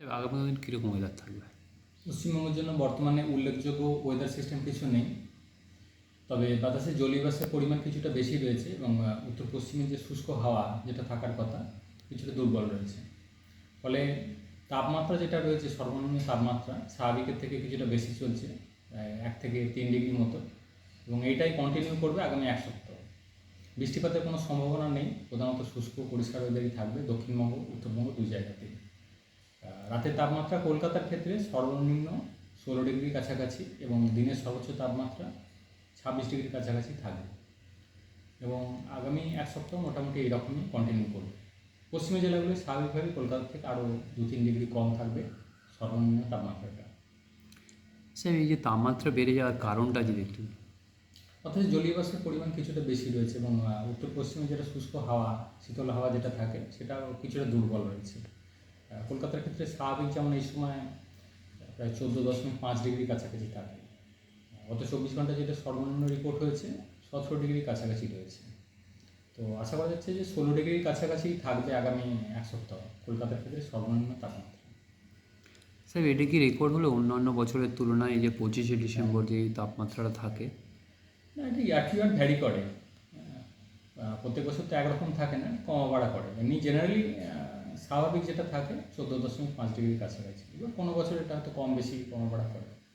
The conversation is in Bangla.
আগামী দিন কীরকম ওয়েদার থাকবে? পশ্চিমবঙ্গের জন্য বর্তমানে উল্লেখযোগ্য ওয়েদার সিস্টেম কিছু নেই। তবে বাতাসে জলীয় বাষ্পের পরিমাণ কিছুটা বেশি রয়েছে এবং উত্তর পশ্চিমে যে শুষ্ক হাওয়া যেটা থাকার কথা কিছুটা দুর্বল রয়েছে। ফলে তাপমাত্রা যেটা রয়েছে, সর্বনিম্ন তাপমাত্রা স্বাভাবিকের থেকে কিছুটা বেশি চলছে এক থেকে তিন ডিগ্রি মতো। এবং এইটাই কন্টিনিউ করবে আগামী এক সপ্তাহ। বৃষ্টিপাতের কোনো সম্ভাবনা নেই। প্রধানত শুষ্ক, পরিষ্কার ওয়েদারই থাকবে। দক্ষিণবঙ্গ, উত্তরবঙ্গ দুই জায়গাতেই। রাতের তাপমাত্রা কলকাতার ক্ষেত্রে সর্বনিম্ন ষোলো ডিগ্রির কাছাকাছি এবং দিনের সর্বোচ্চ তাপমাত্রা ছাব্বিশ ডিগ্রির কাছাকাছি থাকবে। এবং আগামী এক সপ্তাহ মোটামুটি এইরকমই কন্টিনিউ করবে। পশ্চিমী জেলাগুলি স্বাভাবিকভাবেই কলকাতা থেকে আরও দু তিন ডিগ্রি কম থাকবে সর্বনিম্ন তাপমাত্রাটা। স্যার এই যে তাপমাত্রা বেড়ে যাওয়ার কারণটা যদি একটু অথচ জলীয় বাষ্পের পরিমাণ কিছুটা বেশি রয়েছে এবং উত্তর পশ্চিমে যেটা শুষ্ক হাওয়া শীতল হাওয়া যেটা থাকে সেটাও কিছুটা দুর্বল রয়েছে। কলকাতার ক্ষেত্রে স্বাভাবিক যেমন এই সময় প্রায় চোদ্দ দশমিক পাঁচ ডিগ্রি কাছাকাছি থাকে। গত চব্বিশ ঘণ্টা যেটা সর্বনিম্ন রিপোর্ট হয়েছে সতেরো ডিগ্রি কাছাকাছি রয়েছে। তো আশা করা যাচ্ছে যে ষোলো ডিগ্রির কাছাকাছি থাকবে আগামী এক সপ্তাহ। কলকাতার ক্ষেত্রে সর্বনিম্ন তাপমাত্রা। স্যার এটা কি রেকর্ড হলো অন্যান্য বছরের তুলনায় এই যে পঁচিশে ডিসেম্বর যে তাপমাত্রাটা থাকে? না এটা ইয়ার ভ্যারি করে। প্রত্যেক বছর তো একরকম থাকে না কমা বাড়া করে। এমনি জেনারেলি স্বাভাবিক যেটা থাকে, চোদ্দ দশমিক পাঁচ ডিগ্রির কাছাকাছি। এবার কোনো বছর এটা হয়তো কম বেশি কমা বাড়া করে।